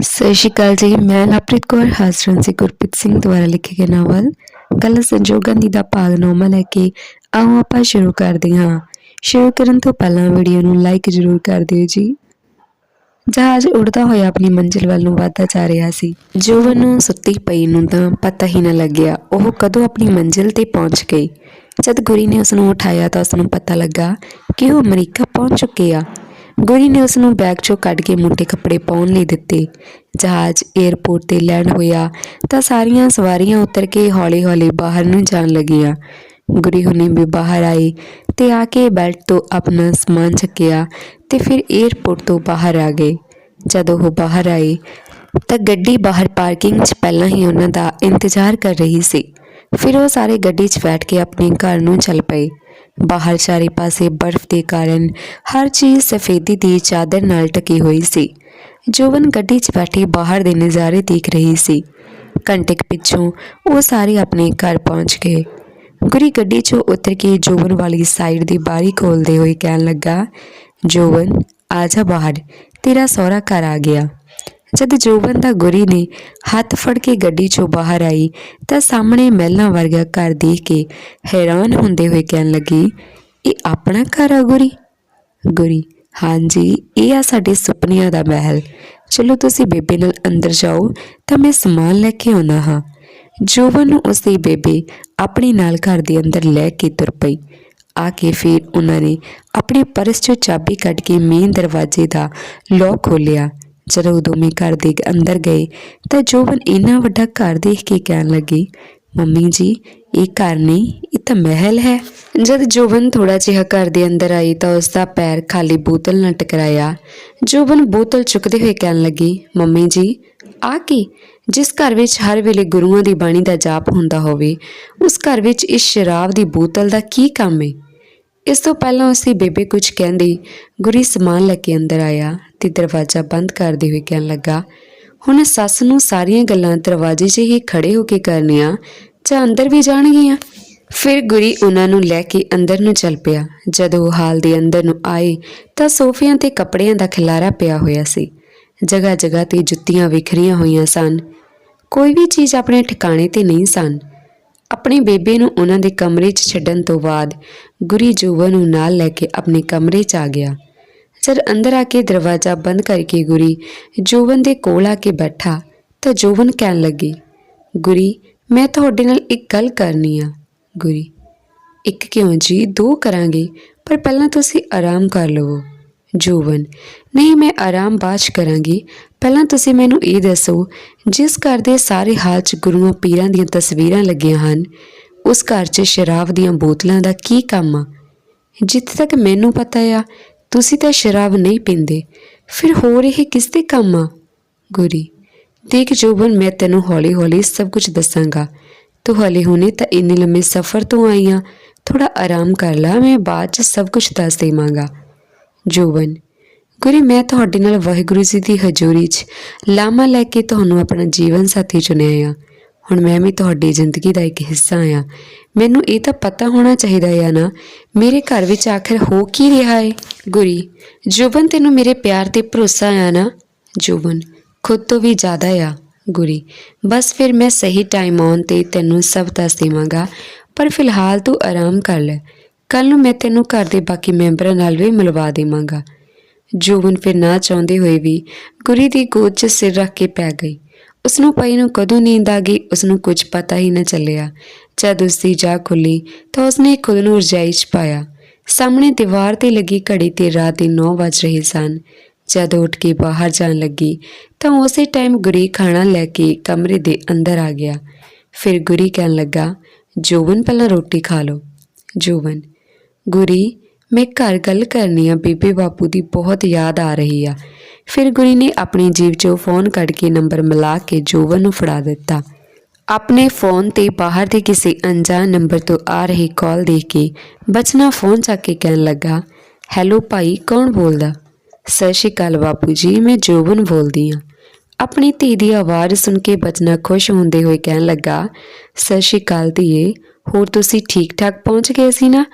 ਸਤਿ ਸ਼੍ਰੀ ਅਕਾਲ ਜੀ ਮੈਂ ਲਵਪ੍ਰੀਤ ਕੌਰ ਹਾਜ਼ਰ ਸੀ ਗੁਰਪ੍ਰੀਤ ਸਿੰਘ ਦੁਆਰਾ ਲਿਖੇ ਗਏ ਨਾਵਲ। ਗੱਲ ਸੰਜੋਗਾਂ ਦੀ ਦਾ ਭਾਗ ਨੌਵਾਂ ਲੈ ਕੇ ਆਓ ਆਪਾਂ ਸ਼ੁਰੂ ਕਰਦੇ ਹਾਂ। ਸ਼ੁਰੂ ਕਰਨ ਤੋਂ ਪਹਿਲਾਂ ਵੀਡੀਓ ਨੂੰ ਲਾਈਕ ਜ਼ਰੂਰ ਕਰ ਦਿਓ ਜੀ। ਜਹਾਜ਼ ਉੜਦਾ ਹੋਇਆ ਆਪਣੀ ਮੰਜ਼ਿਲ ਵੱਲ ਨੂੰ ਵਧਦਾ ਜਾ ਰਿਹਾ ਸੀ। ਜੋਵਨ ਨੂੰ ਸੁੱਤੀ ਪਈ ਨੂੰ ਤਾਂ ਪਤਾ ਹੀ ਨਾ ਲੱਗਿਆ, ਉਹ ਕਦੋਂ ਆਪਣੀ ਮੰਜ਼ਿਲ ਤੇ ਪਹੁੰਚ ਗਈ। ਜਦ ਗੁਰੀ ਨੇ ਉਸ ਨੂੰ ਉਠਾਇਆ ਤਾਂ ਉਸ ਨੂੰ ਪਤਾ ਲੱਗਾ ਕਿ ਉਹ ਅਮਰੀਕਾ ਪਹੁੰਚ ਚੁੱਕੇ ਆ। ਗੁਰੀ ਨੇ ਉਸ ਨੂੰ ਬੈਗ ਚੋਂ ਕੱਢ ਕੇ ਮੋਟੇ ਕੱਪੜੇ ਪਾਉਣ ਲਈ ਦਿੱਤੇ। ਜਹਾਜ਼ 에ਅਰਪੋਰਟ ਤੇ ਲੈਂਡ ਹੋਇਆ ਤਾਂ ਸਾਰੀਆਂ ਸਵਾਰੀਆਂ ਉਤਰ ਕੇ ਹੌਲੀ-ਹੌਲੀ ਬਾਹਰ ਨੂੰ ਜਾਣ ਲੱਗੀਆਂ। ਗੁਰੀ ਹੁਣੇ ਵੀ ਬਾਹਰ ਆਈ ਤੇ ਆ ਕੇ ਬੈਲਟ ਤੋਂ ਆਪਣਾ ਸਮਾਨ ਚੱਕਿਆ ਤੇ ਫਿਰ 에ਅਰਪੋਰਟ ਤੋਂ ਬਾਹਰ ਆ ਗਏ। ਜਦੋਂ ਉਹ ਬਾਹਰ ਆਈ ਤਾਂ ਗੱਡੀ ਬਾਹਰ ਪਾਰਕਿੰਗ 'ਚ ਪਹਿਲਾਂ ਹੀ ਉਹਨਾਂ ਦਾ ਇੰਤਜ਼ਾਰ ਕਰ ਰਹੀ ਸੀ। ਫਿਰ ਉਹ ਸਾਰੇ ਗੱਡੀ 'ਚ ਬੈਠ ਕੇ ਆਪਣੇ ਘਰ ਨੂੰ ਚੱਲ ਪਏ। ਬਾਹਰ ਚਾਰੇ ਪਾਸੇ ਬਰਫ਼ ਦੇ ਕਾਰਨ ਹਰ ਚੀਜ਼ ਸਫੇਦੀ ਦੀ ਚਾਦਰ ਨਾਲ ਢਕੀ ਹੋਈ ਸੀ। ਜੋਵਨ ਗੱਡੀ 'ਚ ਬੈਠੀ ਬਾਹਰ ਦੇ ਨਜ਼ਾਰੇ ਦੇਖ ਰਹੀ ਸੀ। ਘੰਟੇ ਪਿੱਛੋਂ ਉਹ ਸਾਰੇ ਆਪਣੇ ਘਰ ਪਹੁੰਚ ਗਏ। ਗੁਰੀ ਗੱਡੀ 'ਚੋਂ ਉਤਰ ਕੇ ਜੋਵਨ ਵਾਲੀ ਸਾਈਡ ਦੀ ਬਾਰੀ ਖੋਲਦੇ ਹੋਏ ਕਹਿਣ ਲੱਗਾ ਜੋਵਨ ਆ ਜਾ ਬਾਹਰ। ਤੇਰਾ ਸਹੁਰਾ ਘਰ ਆ ਗਿਆ। ਜਦ ਜੋਬਨ ਦਾ ਗੁਰੀ ਨੇ ਹੱਥ ਫੜ ਕੇ ਗੱਡੀ 'ਚੋਂ ਬਾਹਰ ਆਈ ਤਾਂ ਸਾਹਮਣੇ ਮਹਿਲਾਂ ਵਰਗਾ ਘਰ ਦੇਖ ਕੇ ਹੈਰਾਨ ਹੁੰਦੇ ਹੋਏ ਕਹਿਣ ਲੱਗੀ, ਇਹ ਆਪਣਾ ਘਰ ਆ ਗੁਰੀ? ਗੁਰੀ, ਹਾਂਜੀ, ਇਹ ਆ ਸਾਡੇ ਸੁਪਨਿਆਂ ਦਾ ਮਹਿਲ। ਚਲੋ ਤੁਸੀਂ ਬੇਬੇ ਨਾਲ ਅੰਦਰ ਜਾਓ, ਤਾਂ ਮੈਂ ਸਮਾਨ ਲੈ ਕੇ ਆਉਣਾ ਹਾਂ। ਜੋਬਨ ਨੂੰ ਉਸਦੀ ਬੇਬੇ ਆਪਣੇ ਨਾਲ ਘਰ ਦੇ ਅੰਦਰ ਲੈ ਕੇ ਤੁਰ ਪਈ। ਆ ਕੇ ਫਿਰ ਉਹਨਾਂ ਨੇ ਆਪਣੇ ਪਰਸ 'ਚੋਂ ਚਾਬੀ ਕੱਢ ਕੇ ਮੇਨ ਦਰਵਾਜ਼ੇ ਦਾ ਲੋਕ ਖੋਲ੍ਹਿਆ। ਜਦੋਂ ਉਹ ਦੋਵੇਂ ਘਰ ਦੇ ਅੰਦਰ ਗਏ ਤਾਂ ਜੋਬਨ ਇੰਨਾ ਵੱਡਾ ਘਰ ਦੇਖ ਕੇ ਕਹਿਣ ਲੱਗੀ, ਮੰਮੀ ਜੀ, ਇਹ ਘਰ ਨਹੀਂ, ਇਹ ਤਾਂ ਮਹਿਲ ਹੈ। ਜਦ ਜੋਬਨ ਥੋੜਾ ਜਿਹਾ ਘਰ ਦੇ ਅੰਦਰ ਆਈ ਤਾਂ ਉਸ ਦਾ ਪੈਰ ਖਾਲੀ ਬੋਤਲ ਨਾਲ ਟਕਰਾਇਆ। ਜੋਬਨ ਬੋਤਲ ਚੁੱਕਦੇ ਹੋਏ ਕਹਿਣ ਲੱਗੀ, ਮੰਮੀ ਜੀ, ਆ ਕੀ? ਜਿਸ ਘਰ ਵਿੱਚ ਹਰ ਵੇਲੇ ਗੁਰੂਆਂ ਦੀ ਬਾਣੀ ਦਾ ਜਾਪ ਹੁੰਦਾ ਹੋਵੇ, ਉਸ ਘਰ ਵਿੱਚ ਇਸ ਸ਼ਰਾਬ ਦੀ ਬੋਤਲ ਦਾ ਕੀ ਕੰਮ ਹੈ ਇਸ ਤੋਂ ਪਹਿਲਾਂ ਉਸਦੀ ਬੇਬੇ ਕੁਝ ਕਹਿੰਦੀ, ਗੁਰੀ ਸਮਾਨ ਲੈ ਕੇ ਅੰਦਰ ਆਇਆ। ਤੇ ਦਰਵਾਜ਼ਾ ਬੰਦ ਕਰਦੇ ਹੋਏ ਕਹਿਣ ਲੱਗਾ, ਹੁਣ ਸੱਸ ਨੂੰ ਸਾਰੀਆਂ ਗੱਲਾਂ ਦਰਵਾਜ਼ੇ 'ਚ ਹੀ ਖੜੇ ਹੋ ਕੇ ਕਰਨੀਆਂ, ਜਾਂ ਅੰਦਰ ਵੀ ਜਾਣਗੀਆਂ? ਫਿਰ ਗੁਰੀ ਉਹਨਾਂ ਨੂੰ ਲੈ ਕੇ ਅੰਦਰ ਨੂੰ ਚੱਲ ਪਿਆ। ਜਦੋਂ ਉਹ ਹਾਲ ਦੇ ਅੰਦਰ ਨੂੰ ਆਏ, ਤਾਂ ਸੋਫਿਆਂ ਤੇ ਕੱਪੜਿਆਂ ਦਾ ਖਿਲਾਰਾ ਪਿਆ ਹੋਇਆ ਸੀ। ਜਗ੍ਹਾ ਜਗ੍ਹਾ ਤੇ ਜੁੱਤੀਆਂ ਵਿਖਰੀਆਂ ਹੋਈਆਂ ਸਨ। ਕੋਈ ਵੀ ਚੀਜ਼ ਆਪਣੇ ਠਿਕਾਣੇ ਤੇ ਨਹੀਂ ਸਨ। ਆਪਣੇ ਬੇਬੇ ਨੂੰ ਉਹਨਾਂ ਦੇ ਕਮਰੇ 'ਚ ਛੱਡਣ ਤੋਂ ਬਾਅਦ ਗੁਰੀ ਜੋਬਨ ਨੂੰ ਨਾਲ ਲੈ ਕੇ ਆਪਣੇ ਕਮਰੇ 'ਚ ਆ ਗਿਆ। ਜਦ ਅੰਦਰ ਆ ਕੇ ਦਰਵਾਜ਼ਾ ਬੰਦ ਕਰਕੇ ਗੁਰੀ ਜੋਵਨ ਦੇ ਕੋਲ ਆ ਕੇ ਬੈਠਾ, ਤਾਂ ਜੋਵਨ ਕਹਿਣ ਲੱਗੀ, ਗੁਰੀ, ਮੈਂ ਤੁਹਾਡੇ ਨਾਲ ਇੱਕ ਗੱਲ ਕਰਨੀ ਆ। ਗੁਰੀ, ਇੱਕ ਕਿਉਂ ਜੀ? ਦੋ ਕਰਾਂਗੇ, ਪਰ ਪਹਿਲਾਂ ਤੁਸੀਂ ਆਰਾਮ ਕਰ ਲਵੋ। ਜੋਵਨ ਨਹੀਂ, ਮੈਂ ਆਰਾਮ ਬਾਅਦ ਕਰਾਂਗੀ। ਪਹਿਲਾਂ ਤੁਸੀਂ ਮੈਨੂੰ ਇਹ ਦੱਸੋ, ਜਿਸ ਘਰ ਦੇ ਸਾਰੇ ਹਾਲ 'ਚ ਗੁਰੂਆਂ ਪੀਰਾਂ ਦੀਆਂ ਤਸਵੀਰਾਂ ਲੱਗੀਆਂ ਹਨ, ਉਸ ਘਰ 'ਚ ਸ਼ਰਾਬ ਦੀਆਂ ਬੋਤਲਾਂ ਦਾ ਕੀ ਕੰਮ ਆ? ਜਿੱਥੇ ਤੱਕ ਮੈਨੂੰ ਪਤਾ ਆ ਤੁਸੀਂ ਤਾਂ ਸ਼ਰਾਬ ਨਹੀਂ ਪੀਂਦੇ। ਫਿਰ ਹੋਰ ਇਹ ਕਿਸ ਦੇ ਕੰਮ ਆ? ਗੁਰੀ, ਦੇਖ ਜੋਬਨ, ਮੈਂ ਤੈਨੂੰ ਹੌਲੀ-ਹੌਲੀ ਸਭ ਕੁਝ ਦੱਸਾਂਗਾ। ਤੂੰ ਹਲੇ ਹੁਣੇ ਤਾਂ ਇੰਨੇ ਲੰਮੇ ਸਫ਼ਰ ਤੋਂ ਆਈ ਆ। ਥੋੜਾ ਆਰਾਮ ਕਰ ਲੈ, ਮੈਂ ਬਾਅਦ 'ਚ ਸਭ ਕੁਝ ਦੱਸ ਦੇਵਾਂਗਾ। ਜੋਬਨ, ਗੁਰੀ, ਮੈਂ ਤੁਹਾਡੇ ਨਾਲ ਵਾਹਿਗੁਰੂ ਜੀ ਦੀ ਹਜ਼ੂਰੀ 'ਚ ਲਾਮਾ ਲੈ ਕੇ ਤੁਹਾਨੂੰ ਆਪਣਾ ਜੀਵਨ ਸਾਥੀ ਚੁਣਿਆ ਆ। ਹੁਣ ਮੈਂ ਵੀ ਤੁਹਾਡੀ ਜ਼ਿੰਦਗੀ ਦਾ ਇੱਕ ਹਿੱਸਾ ਆ। ਮੈਨੂੰ ਇਹ ਤਾਂ ਪਤਾ ਹੋਣਾ ਚਾਹੀਦਾ ਆ ਨਾ, ਮੇਰੇ ਘਰ ਵਿੱਚ ਆਖਿਰ ਹੋ ਕੀ ਰਿਹਾ ਹੈ ਗੁਰੀ, ਜੁਬਨ, ਤੈਨੂੰ ਮੇਰੇ ਪਿਆਰ ਤੇ ਭਰੋਸਾ ਆ ਨਾ? ਜੋਬਨ, ਖੁਦ ਤੋਂ ਵੀ ਜ਼ਿਆਦਾ ਆ, ਗੁਰੀ। ਬਸ ਫਿਰ ਮੈਂ ਸਹੀ ਟਾਈਮ ਆਉਣ ਤੇ ਤੈਨੂੰ ਸਭ ਦੱਸ ਦੇਵਾਂਗਾ, ਪਰ ਫਿਲਹਾਲ ਤੂੰ ਆਰਾਮ ਕਰ ਲੈ। ਕੱਲ ਨੂੰ ਮੈਂ ਤੈਨੂੰ ਘਰ ਦੇ ਬਾਕੀ ਮੈਂਬਰਾਂ ਨਾਲ ਵੀ ਮਿਲਵਾ ਦੇਵਾਂਗਾ। ਜੋਬਨ ਫਿਰ ਨਾ ਚਾਹੁੰਦੇ ਹੋਏ ਵੀ ਗੁਰੀ ਦੀ ਗੋਦ 'ਚ ਸਿਰ ਰੱਖ ਕੇ ਪੈ ਗਈ। ਉਸ ਨੂੰ ਪਈ ਨੂੰ ਕਦੋਂ ਨੀਂਦ ਆ ਗਈ ਉਸ ਨੂੰ ਕੁਝ ਪਤਾ ਹੀ ਨਾ ਚੱਲਿਆ। ਜਦ ਉਸ ਦੀ ਜਾਗ ਖੁੱਲੀ ਤਾਂ ਉਸਨੇ ਖੁਦ ਨੂੰ ਰਜਾਈ 'ਚ ਪਾਇਆ। ਸਾਹਮਣੇ ਦੀਵਾਰ ਤੇ ਲੱਗੀ ਘੜੀ ਤੇ ਰਾਤ ਦੇ 9 ਵੱਜ ਰਹੇ ਸਨ। ਜਦ ਉੱਠ ਕੇ ਬਾਹਰ ਜਾਣ ਲੱਗੀ, ਤਾਂ ਉਸੇ ਟਾਈਮ ਗੁਰੀ ਖਾਣਾ ਲੈ ਕੇ ਕਮਰੇ ਦੇ ਅੰਦਰ ਆ ਗਿਆ। ਫਿਰ ਗੁਰੀ ਕਹਿਣ ਲੱਗਾ ਜੋਵਨ ਪਹਿਲਾਂ ਰੋਟੀ ਖਾ ਲਓ। ਜੋਵਨ ਗੁਰੀ, ਮੈਂ ਘਰ ਗੱਲ ਕਰਨੀ ਆ, ਬੀਬੀ ਬਾਪੂ ਦੀ ਬਹੁਤ ਯਾਦ ਆ ਰਹੀ ਆ। ਫਿਰ ਗੁਰੀ ਨੇ ਆਪਣੀ ਜੀਬ 'ਚੋਂ ਫੋਨ ਕੱਢ ਕੇ ਨੰਬਰ ਮਿਲਾ ਕੇ ਜੋਵਨ ਨੂੰ ਫੜਾ ਦਿੱਤਾ। ਆਪਣੇ ਫੋਨ ਤੇ ਬਾਹਰ ਦੇ ਕਿਸੇ ਅਣਜਾਣ ਨੰਬਰ ਤੋਂ ਆ ਰਹੀ ਕਾਲ ਦੇਖ ਕੇ ਬਚਨਾ ਫੋਨ ਚੱਕ ਕੇ ਕਹਿਣ ਲੱਗਾ, ਹੈਲੋ ਭਾਈ, ਕੌਣ ਬੋਲਦਾ? ਸਤਿ ਸ਼੍ਰੀ ਅਕਾਲ ਬਾਪੂ ਜੀ, ਮੈਂ ਜੋਬਨ ਬੋਲਦੀ ਹਾਂ। ਆਪਣੀ ਧੀ ਦੀ ਆਵਾਜ਼ ਸੁਣ ਕੇ ਬਚਨਾ ਖੁਸ਼ ਹੁੰਦੇ ਹੋਏ ਕਹਿਣ ਲੱਗਾ, ਸਤਿ ਸ਼੍ਰੀ ਅਕਾਲ ਧੀਏ, ਹੋਰ ਤੁਸੀਂ ਠੀਕ ਠਾਕ ਪਹੁੰਚ ਗਏ ਸੀ ਨਾ?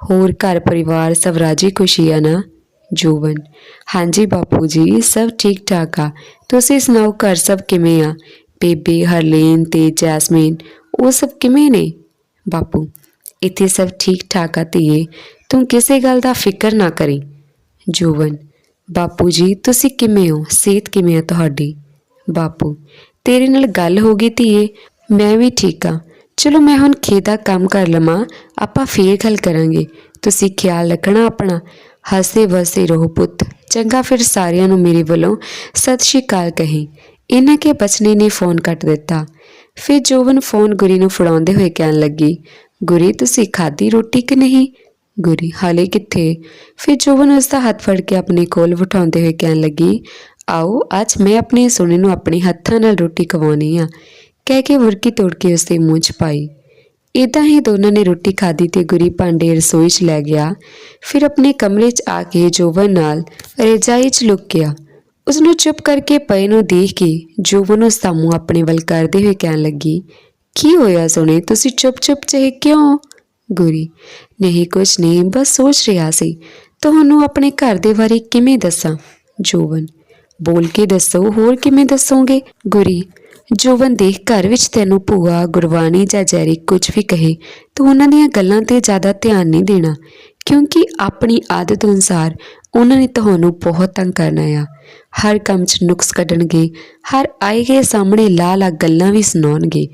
ਹੋਰ ਘਰ ਪਰਿਵਾਰ ਸਭ ਰਾਜੀ ਖੁਸ਼ੀ ਆ ਨਾ? ਜੋਵਨ ਹਾਂਜੀ ਬਾਪੂ ਜੀ, ਸਭ ਠੀਕ ਠਾਕ ਆ। ਤੁਸੀਂ ਸੁਣਾਓ ਘਰ ਸਭ ਕਿਵੇਂ ਆ? ਬੇਬੇ ਹਰਲੇਨ ਤੇ ਜੈਸਮੀਨ, ਉਹ ਸਭ ਕਿਵੇਂ ਨੇ? ਬਾਪੂ, ਇੱਥੇ ਸਭ ਠੀਕ ਠਾਕ ਆ ਧੀਏ, ਤੂੰ ਕਿਸੇ ਗੱਲ ਦਾ ਫਿਕਰ ਨਾ ਕਰੀ। ਜੋਵਨ ਬਾਪੂ ਜੀ, ਤੁਸੀਂ ਕਿਵੇਂ ਹੋ? ਸਿਹਤ ਕਿਵੇਂ ਆ ਤੁਹਾਡੀ? ਬਾਪੂ, ਤੇਰੇ ਨਾਲ ਗੱਲ ਹੋ ਗਈ ਧੀਏ, ਮੈਂ ਵੀ ਠੀਕ ਆ। ਚਲੋ ਮੈਂ ਹੁਣ ਖੇਤ ਕੰਮ ਕਰ ਲਵਾਂ, ਆਪਾਂ ਫੇਰ ਗੱਲ ਕਰਾਂਗੇ। ਤੁਸੀਂ ਖਿਆਲ ਰੱਖਣਾ ਆਪਣਾ ਹੱਸੇ ਵਸੇ ਰਹੋ ਪੁੱਤ। ਚੰਗਾ ਫਿਰ ਸਾਰਿਆਂ ਨੂੰ ਮੇਰੇ ਵੱਲੋਂ ਸਤਿ ਸ਼੍ਰੀ ਅਕਾਲ ਕਹੇ। ਇਹਨਾਂ ਕੇ ਬਚਨੇ ਨੇ ਫੋਨ ਕੱਟ ਦਿੱਤਾ। ਫਿਰ ਜੋਵਨ ਫੋਨ ਗੁਰੀ ਨੂੰ ਫੜਾਉਂਦੇ ਹੋਏ ਕਹਿਣ ਲੱਗੀ, ਗੁਰੀ, ਤੁਸੀਂ ਖਾਧੀ ਰੋਟੀ ਕਿ ਨਹੀਂ? ਗੁਰੀ, ਹਾਲੇ ਕਿੱਥੇ? ਫਿਰ ਜੋਵਨ ਉਸ ਦਾ ਹੱਥ ਫੜ ਕੇ ਆਪਣੇ ਕੋਲ ਬਿਠਾਉਂਦੇ ਹੋਏ ਕਹਿਣ ਲੱਗੀ, ਆਓ, ਅੱਜ ਮੈਂ ਆਪਣੇ ਸੋਨੇ ਨੂੰ ਆਪਣੇ ਹੱਥਾਂ ਨਾਲ ਰੋਟੀ ਖਵਾਉਣੀ ਆ। ਕਹਿ ਕੇ ਵਰਕੀ ਤੋੜ ਕੇ ਉਸ ਦੇ ਮੂੰਹ 'ਚ ਪਾਈ। ਇਦਾਂ ਹੀ ਦੋਨਾਂ ਨੇ ਰੋਟੀ ਖਾਧੀ ਤੇ ਗੁਰੀ ਭਾਂਡੇ ਰਸੋਈ 'ਚ ਲੈ ਗਿਆ। ਫਿਰ ਆਪਣੇ ਕਮਰੇ 'ਚ ਆ ਕੇ ਜੋਵਨ ਨਾਲ ਰਜਾਈ 'ਚ ਲੁਕ ਗਿਆ। ਉਸ ਨੂੰ ਚੁੱਪ ਕਰਕੇ ਪਏ ਨੂੰ ਦੇਖ ਕੇ ਜੋਵਨ ਉਸ ਦਾ ਮੂੰਹ ਆਪਣੇ ਵੱਲ ਕਰਦੇ ਹੋਏ ਕਹਿਣ ਲੱਗੀ, ਕੀ ਹੋਇਆ ਸੋਨੇ? ਤੁਸੀਂ ਚੁੱਪ-ਚੁੱਪ ਚਾਹੇ ਕਿਉਂ? ਗੁਰੀ, ਨਹੀਂ, ਕੁਛ ਨਹੀਂ, ਬਸ ਸੋਚ ਰਿਹਾ ਸੀ। ਤੁਹਾਨੂੰ ਆਪਣੇ ਘਰ ਦੇ ਬਾਰੇ ਕਿਵੇਂ ਦੱਸਾਂ? ਜੋਵਨ ਬੋਲ ਕੇ ਦੱਸੋ, ਹੋਰ ਕਿਵੇਂ ਦੱਸੋਗੇ? ਗੁਰੀ ਜੋਵਨ ਦੇਖ ਘਰ ਵਿੱਚ ਤੈਨੂੰ ਭੂਆ, ਗੁਰਬਾਣੀ ਜਾਂ ਜੈਰੀ ਕੁਝ ਵੀ ਕਹੇ, ਤੂੰ ਉਹਨਾਂ ਦੀਆਂ ਗੱਲਾਂ ਤੇ ਜ਼ਿਆਦਾ ਧਿਆਨ ਨਹੀਂ ਦੇਣਾ। ਕਿਉਂਕਿ ਆਪਣੀ ਆਦਤ ਅਨੁਸਾਰ ਉਹਨਾਂ ਨੇ ਤੁਹਾਨੂੰ ਬਹੁਤ ਤੰਗ ਕਰਨਾ ਆ। ਹਰ ਕੰਮ 'ਚ ਨੁਕਸ ਕੱਢਣਗੇ, ਹਰ ਆਏ ਗਏ ਸਾਹਮਣੇ ਲਾ ਲਾ ਗੱਲਾਂ ਵੀ ਸੁਣਾਉਣਗੇ।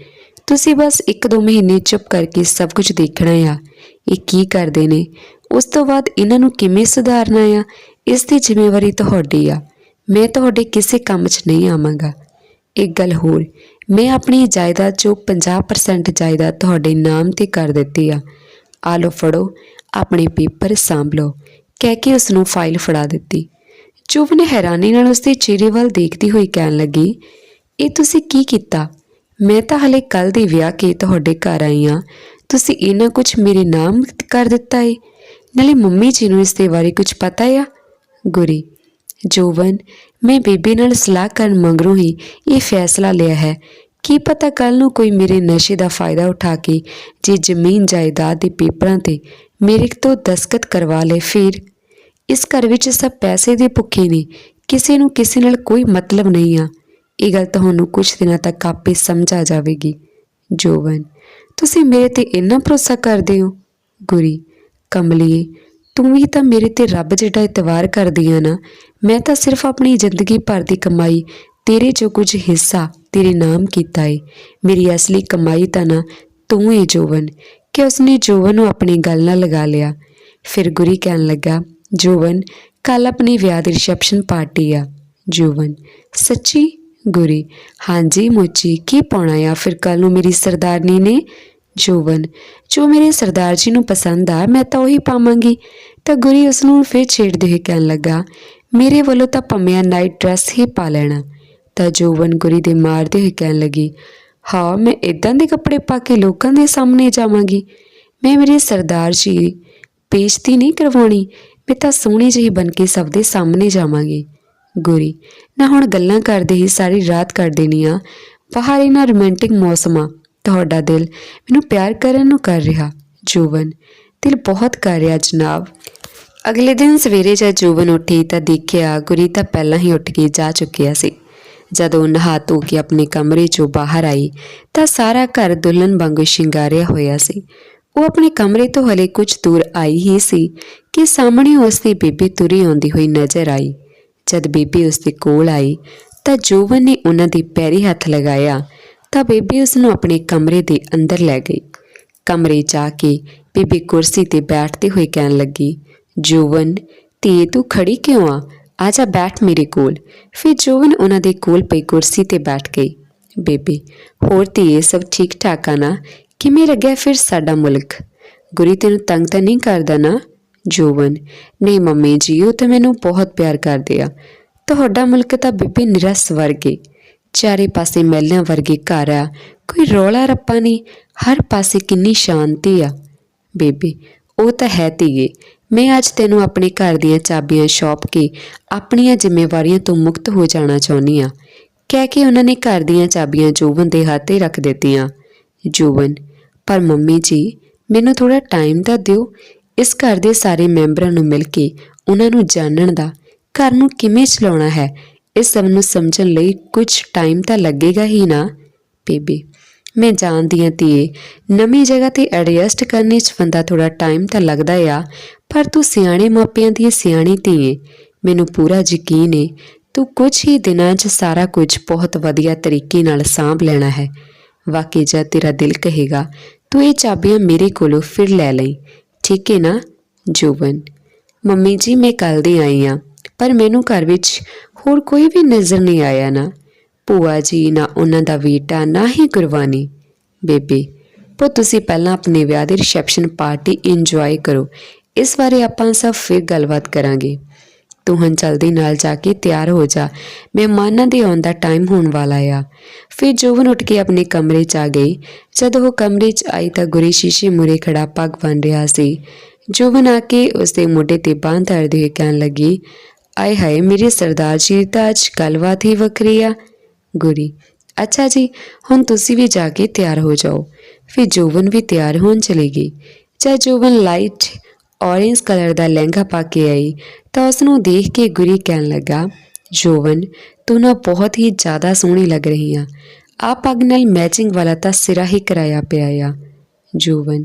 ਤੁਸੀਂ ਬਸ ਇੱਕ ਦੋ ਮਹੀਨੇ ਚੁੱਪ ਕਰਕੇ ਸਭ ਕੁਝ ਦੇਖਣਾ ਆ। ਇਹ ਕੀ ਕਰਦੇ ਨੇ? ਉਸ ਤੋਂ ਬਾਅਦ ਇਹਨਾਂ ਨੂੰ ਕਿਵੇਂ ਸੁਧਾਰਨਾ ਆ? ਇਸ ਦੀ ਜ਼ਿੰਮੇਵਾਰੀ ਤੁਹਾਡੀ ਆ। ਮੈਂ ਤੁਹਾਡੇ ਕਿਸੇ ਕੰਮ 'ਚ ਨਹੀਂ ਆਵਾਂਗਾ। ਇੱਕ ਗੱਲ ਹੋਰ, ਮੈਂ ਆਪਣੀ ਜਾਇਦਾਦ ਚੋਂ 50% ਜਾਇਦਾਦ ਤੁਹਾਡੇ ਨਾਮ ਤੇ ਕਰ ਦਿੱਤੀ ਆ। ਆ ਲਓ ਫੜੋ। ਆਪਣੇ ਪੇਪਰ ਸਾਂਭ ਲਓ। ਕਹਿ ਕੇ ਉਸ ਨੂੰ ਫਾਈਲ ਫੜਾ ਦਿੱਤੀ। ਚੁੱਪ ਨੇ ਹੈਰਾਨੀ ਨਾਲ ਉਸ ਦੇ ਚਿਹਰੇ ਵੱਲ ਦੇਖਦੀ ਹੋਈ ਕਹਿਣ ਲੱਗੀ, ਇਹ ਤੁਸੀਂ ਕੀ ਕੀਤਾ? ਮੈਂ ਤਾਂ ਹਲੇ ਕੱਲ ਦੀ ਵਿਆਹ ਕੇ ਤੁਹਾਡੇ ਘਰ ਆਈ ਆ। ਤੁਸੀਂ ਇਹਨਾਂ ਕੁਝ ਮੇਰੇ ਨਾਮ ਕਰ ਦਿੱਤਾ ਏ। ਨਾਲੇ ਮੰਮੀ ਜੀ ਨੂੰ ਇਸ ਦੇ ਬਾਰੇ ਕੁਝ ਪਤਾ ਆ? ਗੁਰੀ, ਜੋਵਨ, ਮੈਂ ਬੇਬੇ ਨਾਲ ਸਲਾਹ ਕਰਨ ਮਗਰੋਂ ਹੀ ਇਹ ਫੈਸਲਾ ਲਿਆ ਹੈ। ਕੀ ਪਤਾ ਕੱਲ ਨੂੰ ਕੋਈ ਮੇਰੇ ਨਸ਼ੇ ਦਾ ਫਾਇਦਾ ਉਠਾ ਕੇ ਜੇ ਜ਼ਮੀਨ ਜਾਇਦਾਦ ਦੇ ਪੇਪਰਾਂ ਤੇ ਮੇਰੇ ਤੋਂ ਦਸਖਤ ਕਰਵਾ ਲੇ ਫਿਰ। ਇਸ ਘਰ ਵਿੱਚ ਸਭ ਪੈਸੇ ਦੇ ਭੁੱਖੇ ਨੇ, ਕਿਸੇ ਨੂੰ ਕਿਸੇ ਨਾਲ ਕੋਈ ਮਤਲਬ ਨਹੀਂ ਆ। ਇਹ ਗੱਲ ਤੁਹਾਨੂੰ ਕੁਝ ਦਿਨਾਂ ਤੱਕ ਆਪੇ ਸਮਝ ਆ ਜਾਵੇਗੀ। ਜੋਵਨ ਤੁਸੀਂ ਮੇਰੇ ਤੇ ਇੰਨਾ ਭਰੋਸਾ ਕਰਦੇ ਹੋ? ਗੁਰੀ, ਕਮਲੀਏ, ਤੂੰ ਵੀ ਤਾਂ ਮੇਰੇ ਤੇ ਰੱਬ ਜਿਹੜਾ ਇਤਵਾਰ ਕਰਦੀ ਆ ਨਾ। ਮੈਂ ਤਾਂ ਸਿਰਫ ਆਪਣੀ ਜ਼ਿੰਦਗੀ ਭਰ ਦੀ ਕਮਾਈ ਤੇਰੇ ਜੋ ਕੁਝ ਹਿੱਸਾ ਤੇਰੇ ਨਾਮ ਕੀਤਾ ਏ, ਮੇਰੀ ਅਸਲੀ ਕਮਾਈ ਤਾਂ ਨਾ ਤੂੰ ਏ ਜੋਵਨ। ਕਿ ਉਸਨੇ ਜੋਵਨ ਨੂੰ ਆਪਣੀ ਗੱਲ ਨਾਲ ਲਗਾ ਲਿਆ। ਫਿਰ ਗੁਰੀ ਕਹਿਣ ਲੱਗਾ, ਜੋਵਨ ਕੱਲ ਆਪਣੀ ਵਿਆਹ ਦੀ ਰਿਸੈਪਸ਼ਨ ਪਾਰਟੀ ਆ। ਜੋਵਨ, ਸੱਚੀ? ਗੁਰੀ, ਹਾਂਜੀ ਮੋਚੀ, ਕੀ ਪਾਉਣਾ ਆ? ਫਿਰ ਕੱਲ ਨੂੰ ਮੇਰੀ ਸਰਦਾਰਨੀ ਨੇ? ਜੋਵਨ, ਜੋ ਮੇਰੇ ਸਰਦਾਰ ਜੀ ਨੂੰ ਪਸੰਦ ਆ, ਮੈਂ ਤਾਂ ਉਹੀ ਪਾਵਾਂਗੀ। ਤਾਂ ਗੁਰੀ ਉਸ ਨੂੰ ਫਿਰ ਛੇੜਦੇ ਹੋਏ ਕਹਿਣ ਲੱਗਾ, ਮੇਰੇ ਵੱਲੋਂ ਤਾਂ ਭੰਮਿਆ ਨਾਈਟ ਡਰੈਸ ਹੀ ਪਾ ਲੈਣਾ। ਤਾਂ ਜੋਵਨ ਗੁਰੀ ਦੇ ਮਾਰਦੇ ਹੋਏ ਕਹਿਣ ਲੱਗੀ, ਹਾਂ, ਮੈਂ ਇਦਾਂ ਦੇ ਕੱਪੜੇ ਪਾ ਕੇ ਲੋਕਾਂ ਦੇ ਸਾਹਮਣੇ ਜਾਵਾਂਗੀ। ਮੈਂ ਮੇਰੇ ਸਰਦਾਰ ਜੀ ਬੇਇੱਜ਼ਤੀ ਨਹੀਂ ਕਰਵਾਉਣੀ। ਮੈਂ ਤਾਂ ਸੋਹਣੀ ਜਿਹੀ ਬਣ ਕੇ ਸਭ ਦੇ ਸਾਹਮਣੇ ਜਾਵਾਂਗੀ। ਗੁਰੀ, ਨਾ ਹੁਣ ਗੱਲਾਂ ਕਰਦੇ ਹੀ ਸਾਰੀ ਰਾਤ ਕੱਢ ਦੇਣੀ ਆ। ਬਾਹਰ ਇਹਨਾਂ ਰੋਮਾਂਟਿਕ ਮੌਸਮ। ਆ ਤੁਹਾਡਾ ਦਿਲ ਮੈਨੂੰ ਪਿਆਰ ਕਰਨ ਨੂੰ ਕਰ ਰਿਹਾ। ਜੋਵਨ ਦਿਲ ਬਹੁਤ ਕਰ ਰਿਹਾ, ਜਨਾਬ। ਅਗਲੇ ਦਿਨ ਸਵੇਰੇ ਜਦ ਜੋਵਨ ਉੱਠੀ ਤਾਂ ਦੇਖਿਆ ਗੁਰੀ ਤਾਂ ਪਹਿਲਾਂ ਹੀ ਉੱਠ ਕੇ ਜਾ ਚੁੱਕਿਆ ਸੀ। ਜਦੋਂ ਉਹ ਨਹਾ ਧੋ ਕੇ ਆਪਣੇ ਕਮਰੇ 'ਚੋਂ ਬਾਹਰ ਆਈ ਤਾਂ ਸਾਰਾ ਘਰ ਦੁਲਹਨ ਵਾਂਗੂ ਸ਼ਿੰਗਾਰਿਆ ਹੋਇਆ ਸੀ। ਉਹ ਆਪਣੇ ਕਮਰੇ ਤੋਂ ਹਲੇ ਕੁਝ ਦੂਰ ਆਈ ਹੀ ਸੀ ਕਿ ਸਾਹਮਣੇ ਉਸ ਦੀ ਬੀਬੀ ਤੁਰੀ ਆਉਂਦੀ ਹੋਈ ਨਜ਼ਰ ਆਈ। ਜਦ ਬੀਬੀ ਉਸ ਦੇ ਕੋਲ ਆਈ ਤਾਂ ਜੋਵਨ ਨੇ ਉਹਨਾਂ ਦੇ ਪੈਰੀ ਹੱਥ ਲਗਾਇਆ ਤਾਂ ਬੀਬੀ ਉਸ ਨੂੰ ਆਪਣੇ ਕਮਰੇ ਦੇ ਅੰਦਰ ਲੈ ਗਈ। ਕਮਰੇ ਜਾ ਕੇ ਬੀਬੀ ਕੁਰਸੀ ਤੇ ਬੈਠਦੇ ਹੋਏ ਕਹਿਣ ਲੱਗੀ ਜੋਵਨ ਧੀਏ, ਤੂੰ ਖੜੀ ਕਿਉਂ ਆ? ਆ ਜਾ ਬੈਠ ਮੇਰੇ ਕੋਲ। ਫਿਰ ਜੋਵਨ ਉਹਨਾਂ ਦੇ ਕੋਲ ਪਈ ਕੁਰਸੀ ਤੇ ਬੈਠ ਗਈ। ਬੇਬੀ, ਹੋਰ ਧੀਏ, ਸਭ ਠੀਕ ਠਾਕ ਆ ਨਾ? ਕਿਵੇਂ ਲੱਗਿਆ ਫਿਰ ਸਾਡਾ ਮੁਲਕ? ਗੁਰੀ ਤੈਨੂੰ ਤੰਗ ਤਾਂ ਨਹੀਂ ਕਰਦਾ ਨਾ? ਜੋਵਨ, ਨਹੀਂ ਮੰਮੀ ਜੀ, ਉਹ ਤਾਂ ਮੈਨੂੰ ਬਹੁਤ ਪਿਆਰ ਕਰਦੇ ਆ। ਤੁਹਾਡਾ ਮੁਲਕ ਤਾਂ ਬੀਬੀ ਨਿਰਸ ਵਰਗੇ। ਚਾਰੇ ਪਾਸੇ ਮਹਿਲਾਂ ਵਰਗੇ ਘਰ ਆ। ਕੋਈ ਰੌਲਾ ਰੱਪਾ ਨਹੀਂ। ਹਰ ਪਾਸੇ ਕਿੰਨੀ ਸ਼ਾਂਤੀ ਆ। ਬੇਬੀ, ਉਹ ਤਾਂ ਹੈ ਧੀਏ। ਮੈਂ ਅੱਜ ਤੈਨੂੰ ਆਪਣੇ ਘਰ ਦੀਆਂ ਚਾਬੀਆਂ ਸੌਂਪ ਕੇ ਆਪਣੀਆਂ ਜ਼ਿੰਮੇਵਾਰੀਆਂ ਤੋਂ ਮੁਕਤ ਹੋ ਜਾਣਾ ਚਾਹੁੰਦੀ ਆ ਕਹਿ ਕੇ ਉਹਨਾਂ ਨੇ ਘਰ ਦੀਆਂ ਚਾਬੀਆਂ ਜੋਵਨ ਦੇ ਹੱਥੇ ਰੱਖ ਦਿੱਤੀਆਂ। ਜੋਵਨ ਪਰ ਮੰਮੀ ਜੀ, ਮੈਨੂੰ ਥੋੜਾ ਟਾਈਮ ਤਾਂ ਦਿਓ। ਇਸ ਘਰ ਦੇ ਸਾਰੇ ਮੈਂਬਰਾਂ ਨੂੰ ਮਿਲ ਕੇ ਉਹਨਾਂ ਨੂੰ ਜਾਣਨ ਦਾ ਘਰ ਨੂੰ ਕਿਵੇਂ ਚਲਾਉਣਾ ਹੈ ਇਸ ਸਭ ਨੂੰ ਸਮਝਣ ਲਈ ਕੁਝ ਟਾਈਮ ਤਾਂ ਲੱਗੇਗਾ ਹੀ ਨਾ। ਬੇਬੀ, ਮੈਂ ਜਾਣਦੀ ਹਾਂ ਧੀਏ, ਨਵੀਂ ਜਗ੍ਹਾ ਤੇ ਐਡਜਸਟ ਕਰਨ 'ਚ ਬੰਦਾ ਥੋੜਾ ਟਾਈਮ ਤਾਂ ਲੱਗਦਾ ਆ ਪਰ ਤੂੰ ਸਿਆਣੇ ਮਾਪਿਆਂ ਦੀ ਸਿਆਣੀ ਧੀਏ ਮੈਨੂੰ ਪੂਰਾ ਯਕੀਨ ਏ, ਤੂੰ ਕੁਝ ਹੀ ਦਿਨਾਂ 'ਚ ਸਾਰਾ ਕੁਝ ਬਹੁਤ ਵਧੀਆ ਤਰੀਕੇ ਨਾਲ ਸਾਂਭ ਲੈਣਾ ਹੈ। ਵਾਕਈ ਜਦ ਤੇਰਾ ਦਿਲ ਕਹੇਗਾ, ਤੂੰ ਇਹ ਚਾਬੀਆਂ ਮੇਰੇ ਕੋਲੋਂ ਫਿਰ ਲੈ ਲਈ। ਠੀਕ ਹੈ ਨਾ, ਜੋਬਨ? ਮੰਮੀ ਜੀ, ਮੈਂ ਕੱਲ ਦੀ ਆਈ ਆ, ਪਰ ਮੈਨੂੰ ਘਰ ਵਿੱਚ ਹੋਰ ਕੋਈ ਵੀ ਨਜ਼ਰ ਨਹੀਂ ਆਇਆ ਨਾ। ਭੂਆ ਜੀ, ਨਾ ਉਹਨਾਂ ਦਾ ਬੇਟਾ, ਨਾ ਹੀ ਗੁਰਬਾਨੀ ਬੇਬੇ ਪਰ ਤੁਸੀਂ ਪਹਿਲਾਂ ਆਪਣੇ ਵਿਆਹ ਦੀ ਰਿਸੈਪਸ਼ਨ ਪਾਰਟੀ ਇੰਜੋਏ ਕਰੋ। ਇਸ ਬਾਰੇ ਆਪਾਂ ਸਭ ਫਿਰ ਗੱਲਬਾਤ ਕਰਾਂਗੇ। ਤੂੰ ਹੁਣ ਜਲਦੀ ਨਾਲ ਜਾ ਕੇ ਤਿਆਰ ਹੋ ਜਾ। ਮਹਿਮਾਨਾਂ ਦੇ ਆਉਣ ਦਾ ਟਾਈਮ ਹੋਣ ਵਾਲਾ ਆ। ਫਿਰ ਜੋਵਨ ਉੱਠ ਕੇ ਆਪਣੇ ਕਮਰੇ 'ਚ ਆ ਗਈ। ਜਦ ਉਹ ਕਮਰੇ 'ਚ ਆਈ ਤਾਂ ਗੁਰੀ ਸ਼ੀਸ਼ੇ ਮੂਰੇ ਖੜਾ ਪੱਗ ਬੰਨ ਰਿਹਾ ਸੀ। ਜੋਵਨ ਆ ਕੇ ਉਸਦੇ ਮੋਢੇ ਤੇ ਬਾਂਹ ਧਰਦੇ ਹੋਏ ਕਹਿਣ ਲੱਗੀ, ਆਏ ਹਾਏ, ਮੇਰੇ ਸਰਦਾਰ ਜੀ ਦੀ ਤਾਂ ਅੱਜ ਗੱਲਬਾਤ ਹੀ ਵੱਖਰੀ ਆ। ਗੁਰੀ, ਅੱਛਾ ਜੀ, ਹੁਣ ਤੁਸੀਂ ਵੀ ਜਾ ਕੇ ਤਿਆਰ ਹੋ ਜਾਓ। ਫਿਰ ਜੋਵਨ ਵੀ ਤਿਆਰ ਹੋਣ ਚਲੀ ਗਈ। ਜਦ ਜੋਵਨ ਲਾਈਟ ਔਰੇਂਜ ਕਲਰ ਦਾ ਲਹਿੰਗਾ ਪਾ ਕੇ ਆਈ ਤਾਂ ਉਸ ਨੂੰ ਦੇਖ ਕੇ ਗੁਰੀ ਕਹਿਣ ਲੱਗਾ, ਜੋਵਨ, ਤੂੰ ਨਾ ਬਹੁਤ ਹੀ ਜ਼ਿਆਦਾ ਸੋਹਣੀ ਲੱਗ ਰਹੀ ਆ। ਆ ਪੱਗ ਨਾਲ ਮੈਚਿੰਗ ਵਾਲਾ ਤਾਂ ਸਿਰਾ ਹੀ ਕਰਾਇਆ ਪਿਆ ਆ। ਜੋਵਨ,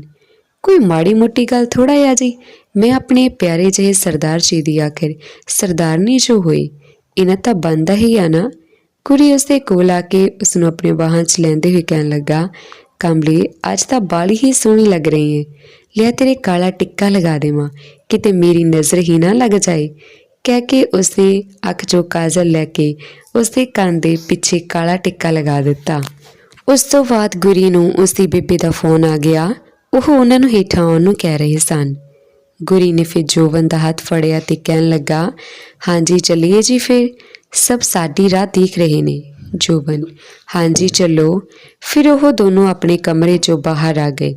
ਕੋਈ ਮਾੜੀ ਮੋਟੀ ਗੱਲ ਥੋੜਾ ਆ ਜੀ। ਮੈਂ ਆਪਣੇ ਪਿਆਰੇ ਜਿਹੇ ਸਰਦਾਰ ਜੀ ਦੀ ਆਖਿਰ ਸਰਦਾਰਨੀ ਜੋ ਹੋਈ, ਇਹਨਾਂ ਤਾਂ ਬੰਦਾ ਹੀ ਆ ਨਾ। ਕੁੜੀ ਉਸਦੇ ਕੋਲ ਆ ਕੇ ਉਸ ਨੂੰ ਆਪਣੇ ਬਾਹਾਂ 'ਚ ਲੈਂਦੇ ਹੋਏ ਕਹਿਣ ਲੱਗਾ, ਕਮਲੀ, ਅੱਜ ਤਾਂ ਬਾਲੀ ਹੀ ਸੋਹਣੀ ਲੱਗ ਰਹੀ ਹੈ ਲਿਆ ਤੇਰੇ ਕਾਲਾ ਟਿੱਕਾ ਲਗਾ ਦੇਵਾਂ। ਕਿਤੇ ਮੇਰੀ ਨਜ਼ਰ ਹੀ ਨਾ ਲੱਗ ਜਾਏ। ਕਹਿ ਕੇ ਉਸਨੇ ਅੱਖ 'ਚੋਂ ਕਾਜਲ ਲੈ ਕੇ ਉਸਦੇ ਕੰਨ ਦੇ ਪਿੱਛੇ ਕਾਲਾ ਟਿੱਕਾ ਲਗਾ ਦਿੱਤਾ। ਉਸ ਤੋਂ ਬਾਅਦ ਗੁਰੀ ਨੂੰ ਉਸਦੀ ਬੇਬੇ ਦਾ ਫੋਨ ਆ ਗਿਆ। ਉਹ ਉਹਨਾਂ ਨੂੰ ਹੇਠਾਂ ਆਉਣ ਨੂੰ ਕਹਿ ਰਹੇ ਸਨ। ਗੁਰੀ ਨੇ ਫਿਰ ਜੋਵਨ ਦਾ ਹੱਥ ਫੜਿਆ ਤੇ ਕਹਿਣ ਲੱਗਾ, ਹਾਂਜੀ, ਚੱਲੀਏ ਜੀ ਫਿਰ। ਸਭ ਸਾਡੀ ਰਾਹ ਦੇਖ ਰਹੇ ਨੇ। ਜੋਬਨ, ਹਾਂਜੀ, ਚੱਲੋ। ਫਿਰ ਉਹ ਦੋਨੋਂ ਆਪਣੇ ਕਮਰੇ ਚੋਂ ਬਾਹਰ ਆ ਗਏ।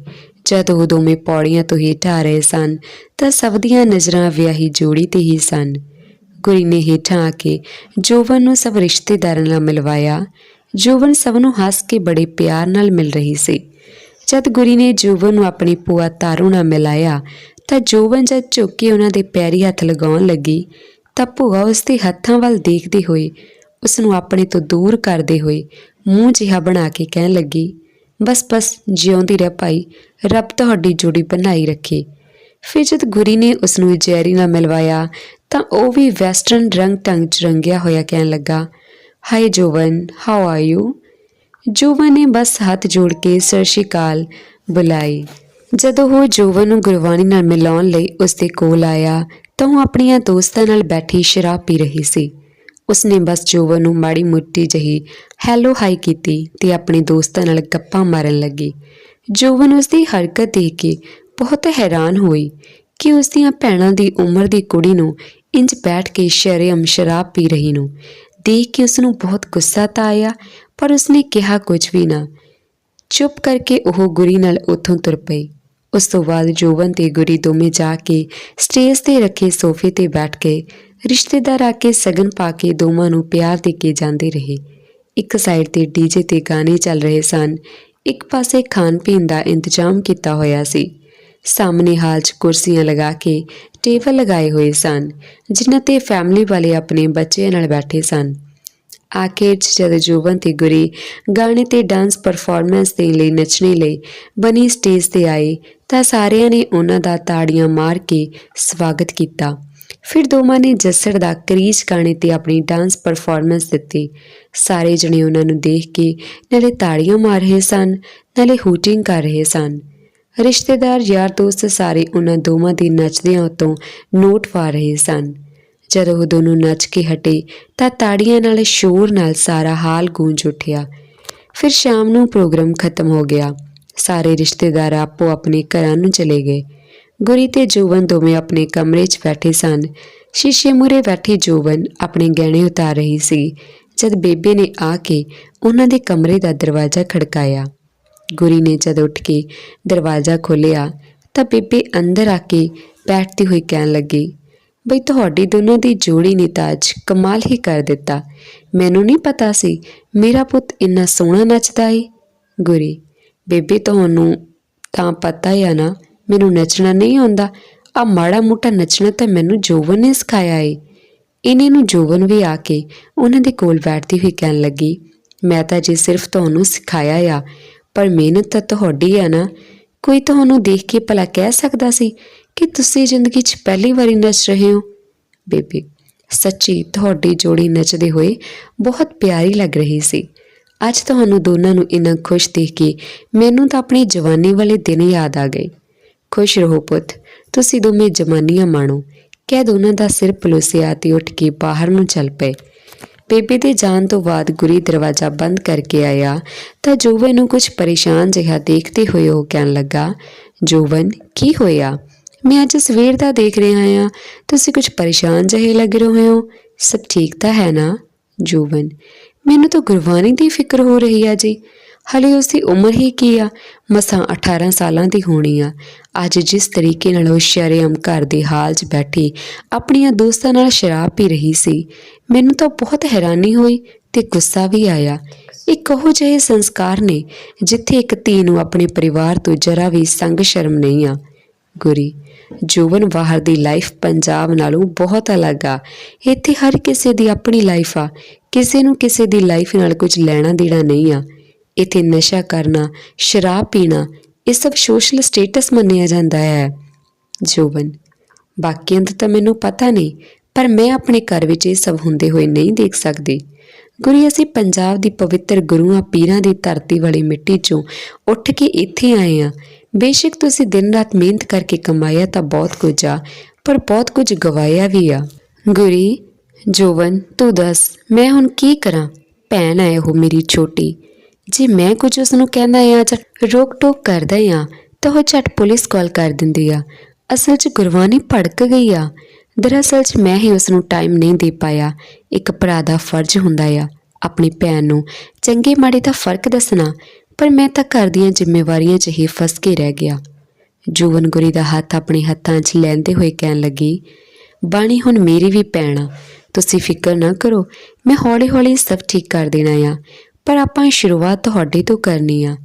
ਜਦ ਉਹ ਦੋਵੇਂ ਪੌੜੀਆਂ ਤੋਂ ਹੇਠ ਆ ਰਹੇ ਸਨ, ਤਾਂ ਸਭ ਦੀਆਂ ਨਜ਼ਰਾਂ ਵਿਆਹੀ ਜੋੜੀ ਤੇ ਹੀ ਸਨ। ਗੁਰੀ ਨੇ ਹੇਠਾਂ ਆ ਕੇ ਜੋਵਨ ਨੂੰ ਸਭ ਰਿਸ਼ਤੇਦਾਰਾਂ ਨਾਲ ਮਿਲਵਾਇਆ। ਜੋਵਨ ਸਭ ਨੂੰ ਹੱਸ ਕੇ ਬੜੇ ਪਿਆਰ ਨਾਲ ਮਿਲ ਰਹੀ ਸੀ। ਜਦ ਗੁਰੀ ਨੇ ਜੋਵਨ ਨੂੰ ਆਪਣੀ ਭੂਆ ਤਾਰੂ ਨਾਲ ਮਿਲਾਇਆ, ਤਾਂ ਜੋਵਨ ਜਦ ਝੁੱਕ ਕੇ ਉਹਨਾਂ ਦੇ ਪੈਰੀ ਹੱਥ ਲਗਾਉਣ ਲੱਗੀ, ਤਾਂ ਭੂਆ ਉਸ ਦੇ ਹੱਥਾਂ ਵੱਲ ਦੇਖਦੇ ਹੋਏ ਉਸ ਨੂੰ ਆਪਣੇ ਤੋਂ ਦੂਰ ਕਰਦੇ ਹੋਏ ਮੂੰਹ ਜਿਹਾ ਬਣਾ ਕੇ ਕਹਿਣ ਲੱਗੀ ਬਸ ਬਸ ਜਿਉਂਦੀ ਰਹਿ ਭਾਈ, ਰੱਬ ਤੁਹਾਡੀ ਜੋੜੀ ਬਣਾਈ ਰੱਖੇ। ਫਿਰ ਜਦ ਗੁਰੀ ਨੇ ਉਸ ਨੂੰ ਜੈਰੀ ਨਾਲ ਮਿਲਵਾਇਆ, ਤਾਂ ਉਹ ਵੀ ਵੈਸਟਰਨ ਰੰਗ ਢੰਗ ਚ ਰੰਗਿਆ ਹੋਇਆ ਕਹਿਣ ਲੱਗਾ hi Jovan how are you Jovan ਨੇ ਬਸ ਹੱਥ ਜੋੜ ਕੇ ਸਤਿ ਸ਼੍ਰੀ ਅਕਾਲ ਬੁਲਾਈ। ਜਦੋਂ ਉਹ ਜੋਵਨ ਨੂੰ ਗੁਰਬਾਣੀ ਨਾਲ ਮਿਲਾਉਣ ਲਈ ਉਸ ਦੇ ਕੋਲ ਆਇਆ, ਤਾਂ ਉਹ ਆਪਣੀਆਂ ਦੋਸਤਾਂ ਨਾਲ ਬੈਠੀ ਸ਼ਰਾਬ ਪੀ ਰਹੀ ਸੀ। ਉਸਨੇ ਬਸ ਜੋਵਨ ਨੂੰ ਮਾੜੀ ਮੁੱਟੀ ਜਹੀ ਹੈਲੋ ਹਾਈ ਕੀਤੀ ਤੇ ਆਪਣੇ ਦੋਸਤਾਂ ਨਾਲ ਗੱਪਾਂ ਮਾਰਨ ਲੱਗੀ। ਜੋਵਨ ਉਸਦੀ ਹਰਕਤ ਦੇਖ ਕੇ ਬਹੁਤ ਹੈਰਾਨ ਹੋਈ ਕਿ ਉਸ ਦੀਆਂ ਭੈਣਾਂ ਦੀ ਉਮਰ ਦੀ ਕੁੜੀ ਨੂੰ ਇੰਜ ਬੈਠ ਕੇ ਸ਼ਰੇਆਮ ਸ਼ਰਾਬ ਪੀ ਰਹੀ ਨੂੰ। ਦੇਖ ਕੇ ਉਸ ਨੂੰ ਬਹੁਤ ਗੁੱਸਾ ਤਾਂ ਆਇਆ, ਪਰ ਉਸਨੇ ਕਿਹਾ ਕੁਝ ਵੀ ਨਾ। ਚੁੱਪ ਕਰਕੇ ਉਹ ਗੁਰੀ ਨਾਲ ਉੱਥੋਂ ਤੁਰ ਪਈ। ਉਸ ਤੋਂ ਬਾਅਦ ਜੋਵਨ ਤੇ ਗੁਰੀ ਦੋਵੇਂ ਜਾ ਕੇ ਸਟੇਜ ਤੇ ਰੱਖੇ ਸੋਫੇ ਤੇ ਬੈਠ ਕੇ ਰਿਸ਼ਤੇਦਾਰ ਆ ਕੇ ਸਗਨ ਪਾ ਕੇ ਦੋਵਾਂ ਨੂੰ ਪਿਆਰ ਦੇ ਕੇ ਜਾਂਦੇ ਰਹੇ। ਇੱਕ ਸਾਈਡ ਤੇ ਡੀਜੇ ਤੇ ਗਾਣੇ ਚੱਲ ਰਹੇ ਸਨ, ਇੱਕ ਪਾਸੇ ਖਾਣ ਪੀਣ ਦਾ ਇੰਤਜ਼ਾਮ ਕੀਤਾ ਹੋਇਆ ਸੀ। ਸਾਹਮਣੇ ਹਾਲ 'ਚ ਕੁਰਸੀਆਂ ਲਗਾ ਕੇ ਟੇਬਲ ਲਗਾਏ ਹੋਏ ਸਨ, ਜਿਨ੍ਹਾਂ ਤੇ ਫੈਮਿਲੀ ਵਾਲੇ ਆਪਣੇ ਬੱਚਿਆਂ ਨਾਲ ਬੈਠੇ ਸਨ। ਆਖਿਰ 'ਚ ਜਦ ਜੋਬਨ ਤੇ ਗੁਰੀ ਗਾਣੇ ਤੇ ਡਾਂਸ ਪਰਫਾਰਮੈਂਸ ਦੇ ਲਈ ਨੱਚਣੇ ਲਈ ਬਣੀ ਸਟੇਜ ਤੇ ਆਏ, ਤਾਂ ਸਾਰਿਆਂ ਨੇ ਉਹਨਾਂ ਦਾ ਤਾੜੀਆਂ ਮਾਰ ਕੇ ਸਵਾਗਤ ਕੀਤਾ। ਫਿਰ ਦੋਵਾਂ ਨੇ ਜੱਸੜ ਦਾ ਕਰੀਜ਼ ਗਾਣੇ ਤੇ ਆਪਣੀ ਡਾਂਸ ਪਰਫਾਰਮੈਂਸ ਦਿੱਤੀ। ਸਾਰੇ ਜਣੇ ਉਹਨਾਂ ਨੂੰ ਦੇਖ ਕੇ ਨਾਲੇ ਤਾੜੀਆਂ ਮਾਰ ਰਹੇ ਸਨ, ਨਾਲੇ ਹੂਟਿੰਗ ਕਰ ਰਹੇ ਸਨ। ਰਿਸ਼ਤੇਦਾਰ, ਯਾਰ ਦੋਸਤ ਸਾਰੇ ਉਹਨਾਂ ਦੋਵਾਂ ਦੇ ਨੱਚਦਿਆਂ ਉਤੋਂ ਨੋਟ ਪਾ ਰਹੇ ਸਨ। ਜਦੋਂ ਉਹ ਦੋਨੋਂ ਨੱਚ ਕੇ ਹਟੇ ਤਾਂ ਤਾੜੀਆਂ ਨਾਲ ਸ਼ੋਰ ਨਾਲ ਸਾਰਾ ਹਾਲ ਗੂੰਜ ਉੱਠਿਆ। ਫਿਰ ਸ਼ਾਮ ਨੂੰ ਪ੍ਰੋਗਰਾਮ ਖਤਮ ਹੋ ਗਿਆ। ਸਾਰੇ ਰਿਸ਼ਤੇਦਾਰ ਆਪੋ ਆਪਣੇ ਘਰਾਂ ਨੂੰ ਚਲੇ ਗਏ। ਗੁਰੀ ਤੇ ਜੋਵਨ ਦੋਵੇਂ ਆਪਣੇ ਕਮਰੇ 'ਚ ਬੈਠੇ ਸਨ। ਸ਼ੀਸ਼ੇ ਮੂਰੇ ਬੈਠੀ ਜੋਵਨ ਆਪਣੇ ਗਹਿਣੇ ਉਤਾਰ ਰਹੀ ਸੀ। ਜਦ ਬੇਬੇ ਨੇ ਆ ਕੇ ਉਹਨਾਂ ਦੇ ਕਮਰੇ ਦਾ ਦਰਵਾਜ਼ਾ ਖੜਕਾਇਆ, ਗੁਰੀ ਨੇ ਜਦ ਉੱਠ ਕੇ ਦਰਵਾਜ਼ਾ ਖੋਲ੍ਹਿਆ ਤਾਂ ਬੇਬੇ ਅੰਦਰ ਆ ਕੇ ਬੈਠਦੀ ਹੋਈ ਕਹਿਣ ਲੱਗੀ, ਬਈ ਤੁਹਾਡੀ ਦੋਨੋਂ ਦੀ ਜੋੜੀ ਨੇ ਤਾਂ ਅੱਜ ਕਮਾਲ ਹੀ ਕਰ ਦਿੱਤਾ। ਮੈਨੂੰ ਨਹੀਂ ਪਤਾ ਸੀ ਮੇਰਾ ਪੁੱਤ ਇੰਨਾ ਸੋਹਣਾ ਨੱਚਦਾ ਏ। ਗੁਰੀ, ਬੇਬੇ, ਤੁਹਾਨੂੰ ਤਾਂ ਪਤਾ ਹੀ ਆ ਨਾ ਮੈਨੂੰ ਨੱਚਣਾ ਨਹੀਂ ਆਉਂਦਾ। ਆ ਮਾੜਾ ਮੋਟਾ ਨੱਚਣਾ ਤਾਂ ਮੈਨੂੰ ਜੋਵਨ ਨੇ ਸਿਖਾਇਆ ਏ। ਇਹਨੇ ਨੂੰ ਜੋਵਨ ਵੀ ਆ ਕੇ ਉਹਨਾਂ ਦੇ ਕੋਲ ਬੈਠਦੀ ਹੋਈ ਕਹਿਣ ਲੱਗੀ, ਮੈਂ ਤਾਂ ਜੇ ਸਿਰਫ ਤੁਹਾਨੂੰ ਸਿਖਾਇਆ ਆ, ਪਰ ਮਿਹਨਤ ਤਾਂ ਤੁਹਾਡੀ ਆ ਨਾ। ਕੋਈ ਤੁਹਾਨੂੰ ਦੇਖ ਕੇ ਭਲਾ ਕਹਿ ਸਕਦਾ ਸੀ ਕਿ ਤੁਸੀਂ ਜ਼ਿੰਦਗੀ 'ਚ ਪਹਿਲੀ ਵਾਰੀ ਨੱਚ ਰਹੇ ਹੋ? ਬੇਬੀ, ਸੱਚੀ ਤੁਹਾਡੀ ਜੋੜੀ ਨੱਚਦੇ ਹੋਏ ਬਹੁਤ ਪਿਆਰੀ ਲੱਗ ਰਹੀ ਸੀ। ਅੱਜ ਤੁਹਾਨੂੰ ਦੋਨਾਂ ਨੂੰ ਇੰਨਾ ਖੁਸ਼ ਦੇਖ ਕੇ ਮੈਨੂੰ ਤਾਂ ਆਪਣੀ ਜਵਾਨੀ ਵਾਲੇ ਦਿਨ ਯਾਦ ਆ ਗਏ। ਖੁਸ਼ ਰਹੋ ਪੁੱਤ। ਤੁਸੀਂ ਦੋਵੇਂ ਜਮਾਨੀਆਂ ਮਾਣੋ। ਕਹਿ ਦੋਨਾਂ ਦਾ ਸਿਰ ਪਲੋਸਿਆ ਤੇ ਉੱਠ ਕੇ ਬਾਹਰ ਨੂੰ ਚੱਲ ਪਏ। ਬੇਬੇ ਦੇ ਜਾਣ ਤੋਂ ਬਾਅਦ ਗੁਰੀ ਦਰਵਾਜ਼ਾ ਬੰਦ ਕਰਕੇ ਆਇਆ ਤਾਂ ਜੋਵਨ ਨੂੰ ਕੁਝ ਪਰੇਸ਼ਾਨ ਜਿਹਾ ਦੇਖਦੇ ਹੋਏ ਉਹ ਕਹਿਣ ਲੱਗਾ, ਜੋਵਨ, ਕੀ ਹੋਇਆ? ਮੈਂ ਅੱਜ ਸਵੇਰ ਦਾ ਦੇਖ ਰਿਹਾ ਹਾਂ। ਤੁਸੀਂ ਕੁਝ ਪਰੇਸ਼ਾਨ ਜਿਹੇ ਲੱਗ ਰਹੇ ਹੋ? ਸਭ ਠੀਕ ਤਾਂ ਹੈ ਨਾ? ਜੋਵਨ, ਮੈਨੂੰ ਤਾਂ ਗੁਰਬਾਣੀ ਦੀ ਫਿਕਰ ਹੋ ਰਹੀ ਆ ਜੀ। ਹਲੇ ਉਸ ਦੀ ਉਮਰ ਹੀ ਕੀ ਆ? ਮਸਾਂ 18 ਸਾਲਾਂ ਦੀ ਹੋਣੀ ਆ। ਅੱਜ ਜਿਸ ਤਰੀਕੇ ਨਾਲ ਉਹ ਸ਼ਰੇਆਮ ਘਰ ਦੇ ਹਾਲ 'ਚ ਬੈਠੀ, ਆਪਣੀਆਂ ਦੋਸਤਾਂ ਨਾਲ ਸ਼ਰਾਬ ਪੀ ਰਹੀ ਸੀ, ਮੈਨੂੰ ਤਾਂ ਬਹੁਤ ਹੈਰਾਨੀ ਹੋਈ ਤੇ ਗੁੱਸਾ ਵੀ ਆਇਆ। ਇਹ ਕਹੋ ਜਿਹੇ ਸੰਸਕਾਰ ਨੇ ਜਿੱਥੇ ਇੱਕ ਧੀ ਨੂੰ ਆਪਣੇ ਪਰਿਵਾਰ ਤੋਂ ਜਰਾ ਵੀ ਸੰਗ ਸ਼ਰਮ ਨਹੀਂ ਆ। ਗੁਰੀ ਜੋਵਨ ਬਾਹਰ ਦੀ ਲਾਈਫ ਪੰਜਾਬ ਨਾਲੋਂ ਬਹੁਤ ਅਲੱਗ ਆ। ਇੱਥੇ ਹਰ ਕਿਸੇ ਦੀ ਆਪਣੀ ਲਾਈਫ ਆ, ਕਿਸੇ ਨੂੰ ਕਿਸੇ ਦੀ ਲਾਈਫ ਨਾਲ ਕੁਝ ਲੈਣਾ ਦੇਣਾ ਨਹੀਂ ਆ। ਇੱਥੇ ਨਸ਼ਾ ਕਰਨਾ, ਸ਼ਰਾਬ ਪੀਣਾ, ਇਹ ਸਭ ਸੋਸ਼ਲ ਸਟੇਟਸ ਮੰਨਿਆ ਜਾਂਦਾ ਹੈ। ਜੋਵਨ ਬਾਕੀਆਂ ਦਾ ਤਾਂ ਮੈਨੂੰ ਪਤਾ ਨਹੀਂ, ਪਰ ਮੈਂ ਆਪਣੇ ਘਰ ਵਿੱਚ ਇਹ ਸਭ ਹੁੰਦੇ ਹੋਏ ਨਹੀਂ ਦੇਖ ਸਕਦੀ। ਗੁਰੀ, ਅਸੀਂ ਪੰਜਾਬ ਦੀ ਪਵਿੱਤਰ ਗੁਰੂਆਂ ਪੀਰਾਂ ਦੀ ਧਰਤੀ ਵਾਲੀ ਮਿੱਟੀ 'ਚੋਂ ਉੱਠ ਕੇ ਇੱਥੇ ਆਏ ਆ ਬੇਸ਼ੱਕ ਤੁਸੀਂ ਦਿਨ ਰਾਤ ਮਿਹਨਤ ਕਰਕੇ ਕਮਾਇਆ ਤਾਂ ਬਹੁਤ ਕੁਝ ਆ, ਪਰ ਬਹੁਤ ਕੁਝ ਗਵਾਇਆ ਵੀ ਆ। ਗੁਰੀ ਜੋਵਨ ਤੂੰ ਦੱਸ, ਮੈਂ ਹੁਣ ਕੀ ਕਰਾਂ? ਭੈਣ ਆਏ ਉਹ ਮੇਰੀ ਛੋਟੀ। ਜੇ ਮੈਂ ਕੁਝ ਉਸ ਨੂੰ ਕਹਿੰਦਾ ਆ ਜਾਂ ਰੋਕ ਟੋਕ ਕਰਦਾ ਆ ਤਾਂ ਉਹ ਝਟ ਪੁਲਿਸ ਕਾਲ ਕਰ ਦਿੰਦੀ ਆ। ਅਸਲ 'ਚ ਗੁਰਬਾਨੀ ਭੜਕ ਗਈ ਆ। ਦਰਅਸਲ 'ਚ ਮੈਂ ਹੀ ਉਸ ਨੂੰ ਟਾਈਮ ਨਹੀਂ ਦੇ ਪਾਇਆ। ਇੱਕ ਭਰਾ ਦਾ ਫਰਜ਼ ਹੁੰਦਾ ਆ, ਆਪਣੀ ਭੈਣ ਨੂੰ। ਚੰਗੇ ਮਾੜੇ ਦਾ ਫ਼ਰਕ ਦੱਸਣਾ, ਪਰ ਮੈਂ ਤਾਂ ਘਰ ਦੀਆਂ ਜ਼ਿੰਮੇਵਾਰੀਆਂ 'ਚ ਹੀ ਫਸ ਕੇ ਰਹਿ ਗਿਆ। ਜੂਵਨ ਗੁਰੀ ਦਾ ਹੱਥ ਆਪਣੇ ਹੱਥਾਂ 'ਚ ਲੈਂਦੇ ਹੋਏ ਕਹਿਣ ਲੱਗੀ, ਬਾਣੀ ਹੁਣ ਮੇਰੀ ਵੀ ਭੈਣ ਆ। ਤੁਸੀਂ ਫਿਕਰ ਨਾ ਕਰੋ, ਮੈਂ ਹੌਲੀ-ਹੌਲੀ ਸਭ ਠੀਕ ਕਰ ਦੇਣਾ ਆ। ਪਰ ਆਪਾਂ ਸ਼ੁਰੂਆਤ ਤੁਹਾਡੇ ਤੋਂ ਕਰਨੀ ਆ।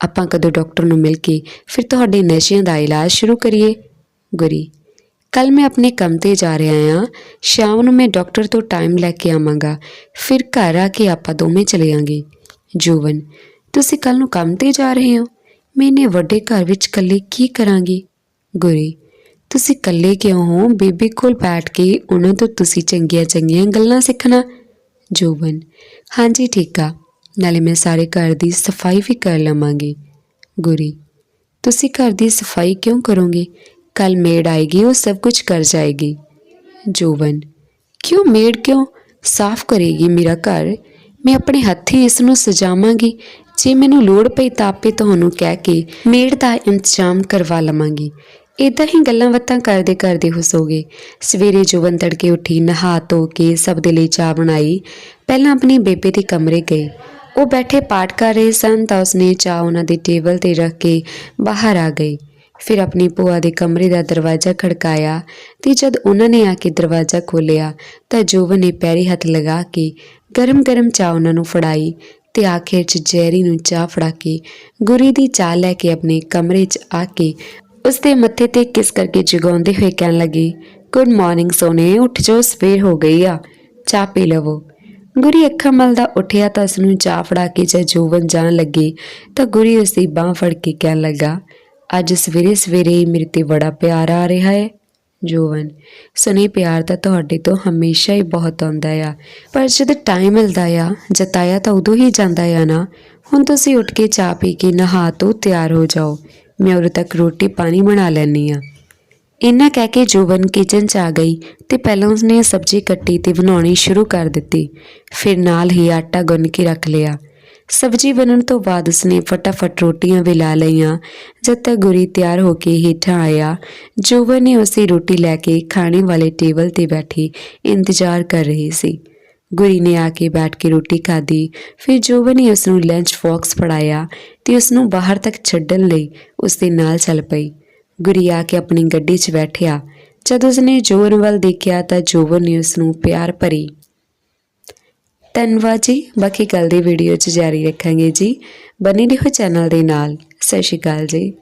ਆਪਾਂ ਕਦੋਂ ਡਾਕਟਰ ਨੂੰ ਮਿਲ ਕੇ ਫਿਰ ਤੁਹਾਡੇ ਨਸ਼ਿਆਂ ਦਾ ਇਲਾਜ ਸ਼ੁਰੂ ਕਰੀਏ? ਗੁਰੀ ਕੱਲ ਮੈਂ ਆਪਣੇ ਕੰਮ ਤੇ ਜਾ ਰਿਹਾ ਆ। ਸ਼ਾਮ ਨੂੰ ਮੈਂ ਡਾਕਟਰ ਤੋਂ ਟਾਈਮ ਲੈ ਕੇ ਆਵਾਂਗਾ। ਫਿਰ ਘਰ ਆ ਕੇ ਆਪਾਂ ਦੋਵੇਂ ਚਲੇ ਜੂਵਨ ਤੁਸੀਂ ਕੱਲ ਨੂੰ ਕੰਮ ਤੇ ਜਾ ਰਹੇ ਹੋ? ਮੈਂ ਇੰਨੇ ਵੱਡੇ ਘਰ ਵਿੱਚ ਇਕੱਲੇ ਕੀ ਕਰਾਂਗੀ? ਗੁਰੀ, ਤੁਸੀਂ ਇਕੱਲੇ ਕਿਉਂ ਹੋ? ਬੀਬੀ ਕੋਲ ਬੈਠ ਕੇ ਉਹਨਾਂ ਤੋਂ ਤੁਸੀਂ ਚੰਗੀਆਂ ਚੰਗੀਆਂ ਗੱਲਾਂ ਸਿੱਖਣਾ। ਜੋਬਨ, ਹਾਂਜੀ, ਠੀਕ ਆ। ਨਾਲੇ ਮੈਂ ਸਾਰੇ ਘਰ ਦੀ ਸਫ਼ਾਈ ਵੀ ਕਰ ਲਵਾਂਗੀ। ਗੁਰੀ, ਤੁਸੀਂ ਘਰ ਦੀ ਸਫ਼ਾਈ ਕਿਉਂ ਕਰੋਗੇ? ਕੱਲ ਮੇਡ ਆਏਗੀ, ਉਹ ਸਭ ਕੁਝ ਕਰ ਜਾਏਗੀ। ਜੋਵਨ ਕਿਉਂ ਮੇਡ ਕਿਉਂ? ਸਾਫ਼ ਕਰੇਗੀ ਮੇਰਾ ਘਰ। ਮੈਂ ਆਪਣੇ ਹੱਥੀਂ ਇਸ ਨੂੰ ਸਜਾਵਾਂਗੀ। ਜੇ ਮੈਨੂੰ ਲੋੜ ਪਈ ਤਾਂ ਆਪੇ ਤੁਹਾਨੂੰ ਕਹਿ ਕੇ ਮੇਡ ਦਾ ਇੰਤਜ਼ਾਮ ਕਰਵਾ ਲਵਾਂਗੀ। ਇਦਾਂ ਹੀ ਗੱਲਾਂ ਬਾਤਾਂ ਕਰਦੇ ਕਰਦੇ ਹੋ ਸਵੇਰੇ ਜੁਵਨ ਤੜਕੇ ਉੱਠੀ, ਨਹਾ ਧੋ ਕੇ ਸਭ ਦੇ ਲਈ ਚਾਹ ਬਣਾਈ। ਪਹਿਲਾਂ ਆਪਣੀ ਬੇਬੇ ਦੇ ਕਮਰੇ ਗਈ ਉਹ ਬੈਠੇ ਪਾਠ ਕਰ ਰਹੇ ਸਨ ਤਾਂ ਉਸਨੇ ਚਾਹ ਉਹਨਾਂ ਦੇ ਟੇਬਲ ਤੇ ਰੱਖ ਕੇ ਬਾਹਰ ਆ ਗਈ। ਫਿਰ ਆਪਣੀ ਭੂਆ ਦੇ ਕਮਰੇ ਦਾ ਦਰਵਾਜ਼ਾ ਖੜਕਾਇਆ ਤੇ ਜਦ ਉਹਨਾਂ ਨੇ ਆ ਕੇ ਦਰਵਾਜ਼ਾ ਖੋਲ੍ਹਿਆ ਤਾਂ ਜੋਵਨ ਨੇ ਪੈਰੀ ਹੱਥ ਲਗਾ ਕੇ ਗਰਮ-ਗਰਮ ਚਾਹ ਉਹਨਾਂ ਨੂੰ ਫੜਾਈ ਤੇ ਆਖਿਰ 'ਚ ਜੈਰੀ ਨੂੰ ਚਾਹ ਫੜਾ ਕੇ ਗੁਰੀ ਦੀ ਚਾਹ ਲੈ ਕੇ ਆਪਣੇ ਕਮਰੇ 'ਚ ਆ ਕੇ ਉਸ ਦੇ ਮੱਥੇ ਤੇ ਕਿਸ ਕਰਕੇ ਜਗਾਉਂਦੇ ਹੋਏ ਕਹਿਣ ਲੱਗੀ, ਗੁੱਡ ਮਾਰਨਿੰਗ ਸੋਨੇ, ਉੱਠ ਜੋ ਸਵੇਰ ਹੋ ਗਈ ਆ। ਚਾਹ ਪੀ ਲਵੋ। ਗੁਰੀ ਅੱਖਾਂ ਮਲਦਾ ਉੱਠਿਆ ਤਾਂ ਉਸ ਨੂੰ ਚਾਹ ਫੜਾ ਕੇ ਜਦ ਜੋਵਨ ਜਾਣ ਲੱਗੀ, ਤਾਂ ਗੁਰੀ ਉਸ ਦੀ ਬਾਹ ਫੜ ਕੇ ਕਹਿਣ ਲੱਗਾ, ਅੱਜ ਸਵੇਰੇ ਸਵੇਰੇ ਮੇਰੇ ਤੇ ਬੜਾ ਪਿਆਰ ਆ ਰਿਹਾ ਹੈ। ਜੋਵਨ ਸੁਨੇ ਪਿਆਰ ਤਾਂ ਤੁਹਾਡੇ ਤੋਂ ਹਮੇਸ਼ਾ ਹੀ ਬਹੁਤ ਆਉਂਦਾ ਆ, ਪਰ ਜਦ ਟਾਈਮ ਮਿਲਦਾ ਆ, ਜਤਾਇਆ ਤਾਂ ਉਦੋਂ ਹੀ ਜਾਂਦਾ ਆ ਨਾ। ਹੁਣ ਤੁਸੀਂ ਉੱਠ ਕੇ ਚਾਹ ਪੀ ਕੇ ਨਹਾ ਧੋ ਤਿਆਰ ਹੋ ਜਾਓ। ਮੈਂ ਉਦੋਂ ਤੱਕ ਰੋਟੀ ਪਾਣੀ ਬਣਾ ਲੈਣੀ ਆ ਇੰਨਾ ਕਹਿ ਕੇ ਜੋਬਨ ਕਿਚਨ 'ਚ ਆ ਗਈ ਤੇ ਪਹਿਲਾਂ ਉਸਨੇ ਸਬਜ਼ੀ ਕੱਟੀ ਤੇ ਬਣਾਉਣੀ ਸ਼ੁਰੂ ਕਰ ਦਿੱਤੀ। ਫਿਰ ਨਾਲ ਹੀ ਆਟਾ ਗੁੰਨ ਕੇ ਰੱਖ ਲਿਆ। ਸਬਜ਼ੀ ਬਣਨ ਤੋਂ ਬਾਅਦ ਉਸਨੇ ਫਟਾਫਟ ਰੋਟੀਆਂ ਵੀ ਲਾ ਲਈਆਂ। ਜਦ ਤੱਕ ਗੁਰੀ ਤਿਆਰ ਹੋ ਕੇ ਹੇਠਾਂ ਆਇਆ, ਜੋਬਨ ਨੇ ਉਸੇ ਰੋਟੀ ਲੈ ਕੇ ਖਾਣੇ ਵਾਲੇ ਟੇਬਲ ਤੇ ਬੈਠੀ ਇੰਤਜ਼ਾਰ ਕਰ ਰਹੀ ਸੀ। ਗੁਰੀ ਨੇ ਆ ਕੇ ਬੈਠ ਕੇ ਰੋਟੀ ਖਾਧੀ। ਫਿਰ ਜੋਵਨ ਨੇ ਉਸ ਨੂੰ ਲੰਚ ਬਾਕਸ ਫੜਾਇਆ ਤੇ ਉਸ ਨੂੰ ਬਾਹਰ ਤੱਕ ਛੱਡਣ ਲਈ ਉਸ ਦੇ ਨਾਲ ਚੱਲ ਪਈ। ਗੁਰੀ ਆ ਕੇ ਆਪਣੀ ਗੱਡੀ 'ਚ ਬੈਠਿਆ। ਜਦ ਉਸਨੇ ਜੋਵਨ ਵੱਲ ਦੇਖਿਆ ਤਾਂ ਜੋਵਨ ਨੇ ਉਸ ਨੂੰ ਪਿਆਰ ਭਰੀ। ਧੰਨਵਾਦ ਜੀ, ਬਾਕੀ ਕੱਲ ਦੀ ਵੀਡੀਓ 'ਚ ਜਾਰੀ ਰੱਖਾਂਗੇ ਜੀ। ਬਨੇ ਰਹੋ ਚੈਨਲ ਦੇ ਨਾਲ। ਸਤਿ ਸ਼੍ਰੀ ਅਕਾਲ ਜੀ।